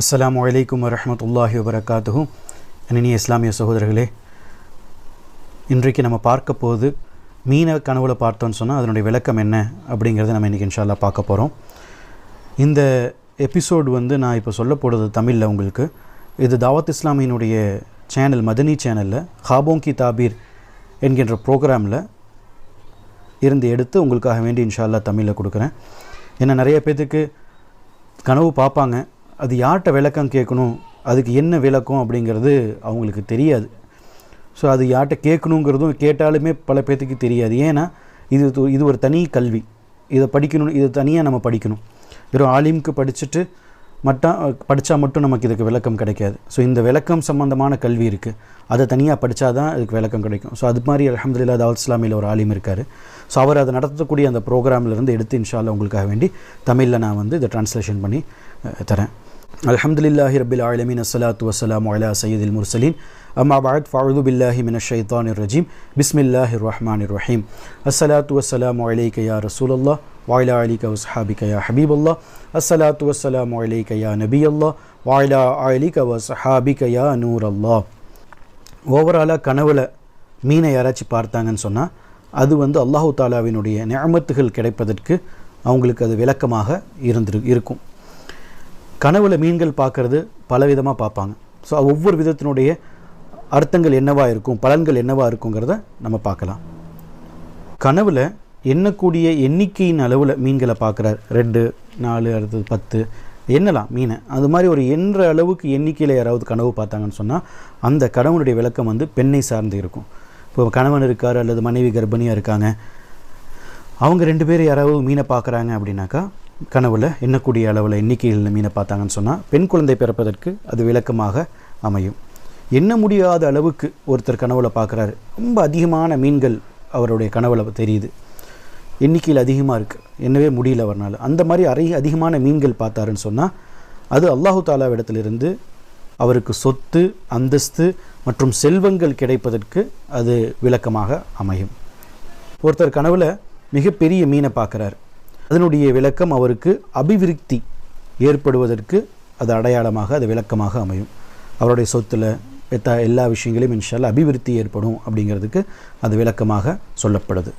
அஸ்லாம் வலைக்கம் வரமத்துல்லாஹி வபரகாத்துஹு. இனி இஸ்லாமிய சகோதரர்களே இன்றைக்கு நம்ம பார்க்க போது மீன கனவுல பார்த்தோன்னு சொன்னால் அதனுடைய விளக்கம் என்ன அப்படிங்கிறத நம்ம இன்றைக்கி இன்ஷால்லா பார்க்க போகிறோம் இந்த எபிசோடு வந்து நான் இப்போ சொல்ல போகிறது தமிழில் உங்களுக்கு. இது தாவத் இஸ்லாமியினுடைய சேனல் மதனி சேனலில் ஹாபோங்கி தாபீர் என்கின்ற ப்ரோக்ராமில் இருந்து எடுத்து உங்களுக்காக வேண்டி இன்ஷால்லா தமிழில் கொடுக்குறேன். ஏன்னா நிறைய பேர்த்துக்கு கனவு பார்ப்பாங்க. அது யார்கிட்ட விளக்கம் கேட்கணும்? அதுக்கு என்ன விளக்கம் அப்படிங்கிறது அவங்களுக்கு தெரியாது. ஸோ அது யார்கிட்ட கேட்கணுங்கிறதும் கேட்டாலுமே பல பேர்த்துக்கு தெரியாது. ஏன்னா இது இது ஒரு தனி கல்வி. இதை படிக்கணும் இது தனியாக நம்ம படிக்கணும். வெறும் ஆலிம்க்கு படிச்சுட்டு மட்டும் படித்தா மட்டும் நமக்கு இதுக்கு விளக்கம் கிடைக்காது. ஸோ இந்த விளக்கம் சம்மந்தமான கல்வி இருக்குது அதை தனியாக படித்தா தான் இதுக்கு விளக்கம் கிடைக்கும். ஸோ அது மாதிரி அலமதுல்லா தாவல் இஸ்லாமியில் ஒரு ஆலிம் இருக்கார். ஸோ அவர் அதை நடத்தக்கூடிய அந்த ப்ரோக்ராம்லேருந்து எடுத்து இன்ஷால்லா உங்களுக்காக வேண்டி தமிழில் நான் வந்து இதை ட்ரான்ஸ்லேஷன் பண்ணி தரேன். அலமதுல்லாஹி ரபில் ஆலமின் அஸ்லாத்து வசலாம் அலா சையதில் முர்சலீன் அம்மா பாத் ஃபாருது பில்லாஹி மின ஷைத்தான் ரஜீம் பிஸ்மில்லாஹி ரஹ்மான் ரஹீம் அஸ்லாத்து வசலாம் அலைக்கயா ரசூலல்லா வாயிலா அலிக வஸ்ஹாபிகயா ஹபீபுல்லா அஸ்லாத்து வசலாம் அலைக்கயா நபி அல்லா வாயிலா அலிக வஸ்ஹாபிகயா நூர் அல்லா ஓவராலாக கனவுல மீனை யாராச்சும் பார்த்தாங்கன்னு சொன்னால் அது வந்து அல்லாஹு தாலாவினுடைய நியமத்துகள் கிடைப்பதற்கு அவங்களுக்கு அது விளக்கமாக இருந்திரு இருக்கும். கனவுல மீன்கள் பார்க்கறது பலவிதமாக பார்ப்பாங்க. ஸோ ஒவ்வொரு விதத்தினுடைய அர்த்தங்கள் என்னவாக இருக்கும் பலன்கள் என்னவாக இருக்குங்கிறத நம்ம பார்க்கலாம். கனவில் எண்ணக்கூடிய எண்ணிக்கையின் அளவில் மீன்களை பார்க்குறார். ரெண்டு நாலு அடுத்தது பத்து எண்ணலாம் மீனை. அது மாதிரி ஒரு எண்ற அளவுக்கு எண்ணிக்கையில் யாராவது கனவு பார்த்தாங்கன்னு சொன்னால் அந்த கணவனுடைய விளக்கம் வந்து பெண்ணை சார்ந்து இருக்கும். இப்போ கணவன் இருக்கார் அல்லது மனைவி கர்ப்பிணியாக இருக்காங்க. அவங்க ரெண்டு பேரும் யாராவது மீனை பார்க்குறாங்க அப்படின்னாக்கா கனவில் எண்ணக்கூடிய அளவில் எண்ணிக்கைகளில் மீனை பார்த்தாங்கன்னு சொன்னால் பெண் குழந்தை பிறப்பதற்கு அது விளக்கமாக அமையும். எண்ண முடியாத அளவுக்கு ஒருத்தர் கனவுல பார்க்குறாரு. ரொம்ப அதிகமான மீன்கள் அவருடைய கனவுல தெரியுது. எண்ணிக்கையில் அதிகமாக இருக்குது என்னவே முடியல வரனால அந்த மாதிரி அரை அதிகமான மீன்கள் பார்த்தாருன்னு சொன்னால் அது அல்லாஹு தாலாவிடத்திலிருந்து அவருக்கு சொத்து அந்தஸ்து மற்றும் செல்வங்கள் கிடைப்பதற்கு அது விளக்கமாக அமையும். ஒருத்தர் கனவில் மிகப்பெரிய மீனை பார்க்குறாரு. அதனுடைய விளக்கம் அவருக்கு அபிவிருத்தி ஏற்படுவதற்கு அது அடையாளமாக அது விளக்கமாக அமையும். அவருடைய சொத்தில் எத்த எல்லா விஷயங்களையும் இன்ஷால் அபிவிருத்தி ஏற்படும் அப்படிங்கிறதுக்கு அது விளக்கமாக சொல்லப்படுது.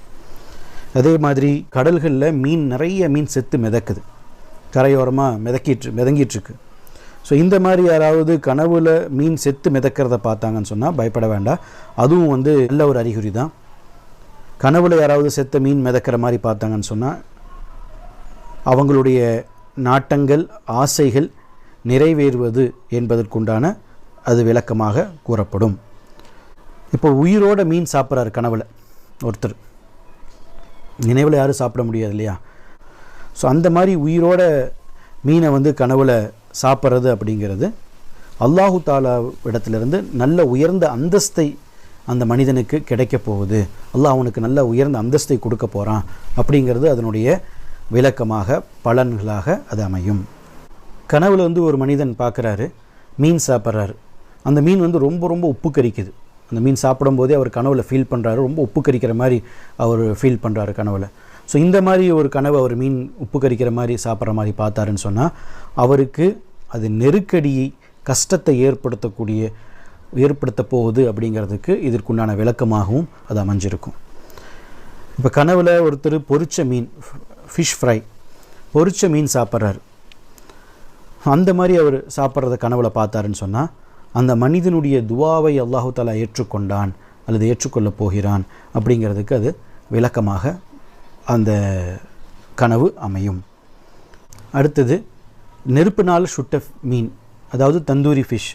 அதே மாதிரி கடல்களில் மீன் நிறைய மீன் செத்து மிதக்குது. கரையோரமாக மிதக்கிட்டு மிதங்கிட்டுருக்கு. ஸோ இந்த மாதிரி யாராவது கனவுல மீன் செத்து மிதக்கிறத பார்த்தாங்கன்னு சொன்னால் பயப்பட வேண்டாம். அதுவும் வந்து நல்ல ஒரு அறிகுறி தான் கனவுல யாராவது செத்த மீன் மிதக்கிற மாதிரி பார்த்தாங்கன்னு சொன்னால் அவங்களுடைய நாட்டங்கள் ஆசைகள் நிறைவேறுவது என்பதற்குண்டான அது விளக்கமாக கூறப்படும். இப்போ உயிரோட மீன் சாப்பிட்றாரு கனவில் ஒருத்தர். நினைவில் யாரும் சாப்பிட முடியாது இல்லையா? ஸோ அந்த மாதிரி உயிரோட மீனை வந்து கனவில் சாப்பிட்றது அப்படிங்கிறது அல்லாஹு தாலா இடத்துலேருந்து நல்ல உயர்ந்த அந்தஸ்தை அந்த மனிதனுக்கு கிடைக்க போகுது. அல்லாஹ் அவனுக்கு நல்ல உயர்ந்த அந்தஸ்தை கொடுக்க போகிறான் அப்படிங்கிறது அதனுடைய விளக்கமாக பலன்களாக அது அமையும். கனவில் வந்து ஒரு மனிதன் பார்க்குறாரு மீன் சாப்பிட்றாரு. அந்த மீன் வந்து ரொம்ப ரொம்ப உப்பு கரிக்குது அந்த மீன் சாப்பிடும்போதே அவர் கனவில் ஃபீல் பண்ணுறாரு ரொம்ப உப்பு கரிக்கிற மாதிரி அவர் ஃபீல் பண்ணுறாரு கனவில். ஸோ இந்த மாதிரி ஒரு கனவு அவர் மீன் உப்பு கரிக்கிற மாதிரி சாப்பிட்ற மாதிரி பார்த்தாருன்னு சொன்னால் அவருக்கு அது நெருக்கடியை கஷ்டத்தை ஏற்படுத்தக்கூடிய ஏற்படுத்த போகுது அப்படிங்கிறதுக்கு இதற்குண்டான விளக்கமாகவும் அது அமைஞ்சிருக்கும். இப்போ கனவில் ஒருத்தர் பொரிச்ச மீன் ஃபிஷ் ஃப்ரை பொறிச்ச மீன் சாப்பிட்றாரு. அந்த மாதிரி அவர் சாப்பிட்றத கனவுல பார்த்தாருன்னு சொன்னால் அந்த மனிதனுடைய துவாவை அல்லாஹு தாலா ஏற்றுக்கொண்டான் அல்லது ஏற்றுக்கொள்ளப் போகிறான் அப்படிங்கிறதுக்கு அது விளக்கமாக அந்த கனவு அமையும். அடுத்தது நெருப்பினால் சுட்ட மீன் அதாவது தந்தூரி ஃபிஷ்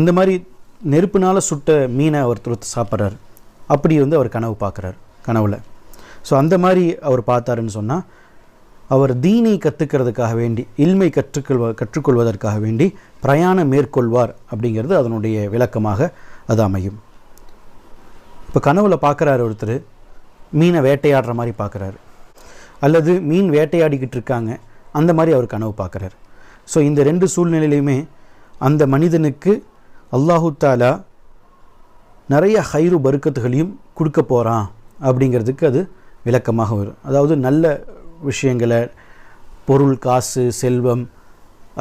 இந்த மாதிரி நெருப்பினால் சுட்ட மீனை ஒருத்தர் சாப்பிட்றாரு. அப்படி வந்து அவர் கனவு பார்க்குறாரு கனவில். ஸோ அந்த மாதிரி அவர் பார்த்தாருன்னு சொன்னால் அவர் தீனை கற்றுக்கிறதுக்காக வேண்டி இல்மை கற்றுக்கொள்வ கற்றுக்கொள்வதற்காக வேண்டி பிரயாணம் மேற்கொள்வார் அப்படிங்கிறது அதனுடைய விளக்கமாக அது அமையும். இப்போ கனவுல பார்க்குறாரு ஒருத்தர் மீனை வேட்டையாடுற மாதிரி பார்க்குறாரு. அல்லது மீன் வேட்டையாடிக்கிட்டு இருக்காங்க அந்த மாதிரி அவர் கனவு பார்க்குறாரு. ஸோ இந்த ரெண்டு சூழ்நிலையிலையுமே அந்த மனிதனுக்கு அல்லாஹு தாலா நிறைய ஹைரு பருக்கத்துகளையும் கொடுக்க போகிறான் அப்படிங்கிறதுக்கு அது விளக்கமாக வரும். அதாவது நல்ல விஷயங்களை பொருள் காசு செல்வம்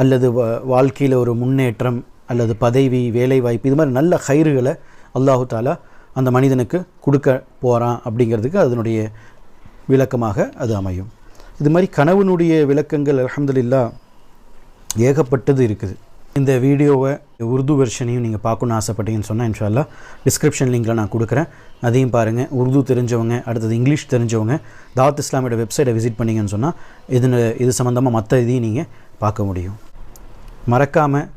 அல்லது வ வாழ்க்கையில் ஒரு முன்னேற்றம் அல்லது பதவி வேலைவாய்ப்பு இது மாதிரி நல்ல கயிறுகளை அல்லாஹு தாலா அந்த மனிதனுக்கு கொடுக்க போகிறான் அப்படிங்கிறதுக்கு அதனுடைய விளக்கமாக அது அமையும். இது மாதிரி கனவுனுடைய விளக்கங்கள் அலமதுல்லா ஏகப்பட்டது இருக்குது. இந்த வீடியோவை உருது வெர்ஷனையும் நீங்கள் பார்க்கணுன்னு ஆசைப்பட்டீங்கன்னு சொன்னால் இன்ஷால்லா டிஸ்கிரிப்ஷன் லிங்கில் நான் கொடுக்குறேன். அதையும் பாருங்கள் உருது தெரிஞ்சவங்க அடுத்தது இங்கிலீஷ் தெரிஞ்சவங்க தாவத் இஸ்லாமியோட வெப்சைட்டை விசிட் பண்ணீங்கன்னு சொன்னால் இதில் இது சம்மந்தமாக மற்ற இதையும் நீங்கள் பார்க்க முடியும். மறக்காமல்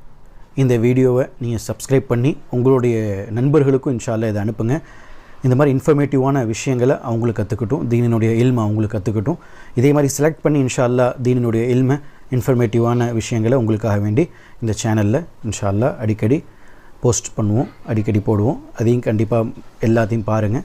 இந்த வீடியோவை நீங்கள் சப்ஸ்கிரைப் பண்ணி உங்களுடைய நண்பர்களுக்கும் இன்ஷால்லா இதை அனுப்புங்க. இந்த மாதிரி இன்ஃபர்மேட்டிவான விஷயங்களை அவங்களுக்கு கற்றுக்கட்டும் தீனினுடைய இல்மை அவங்களுக்கு கற்றுக்கட்டும் இதே மாதிரி செலக்ட் பண்ணி இன்ஷால்லா தீனினுடைய இல்மை இன்ஃபர்மேட்டிவான விஷயங்களை உங்களுக்காக வேண்டி இந்த சேனலில் இன்ஷால்லா அடிக்கடி போஸ்ட் பண்ணுவோம் அடிக்கடி போடுவோம். அதையும் கண்டிப்பாக எல்லாத்தையும் பாருங்கள்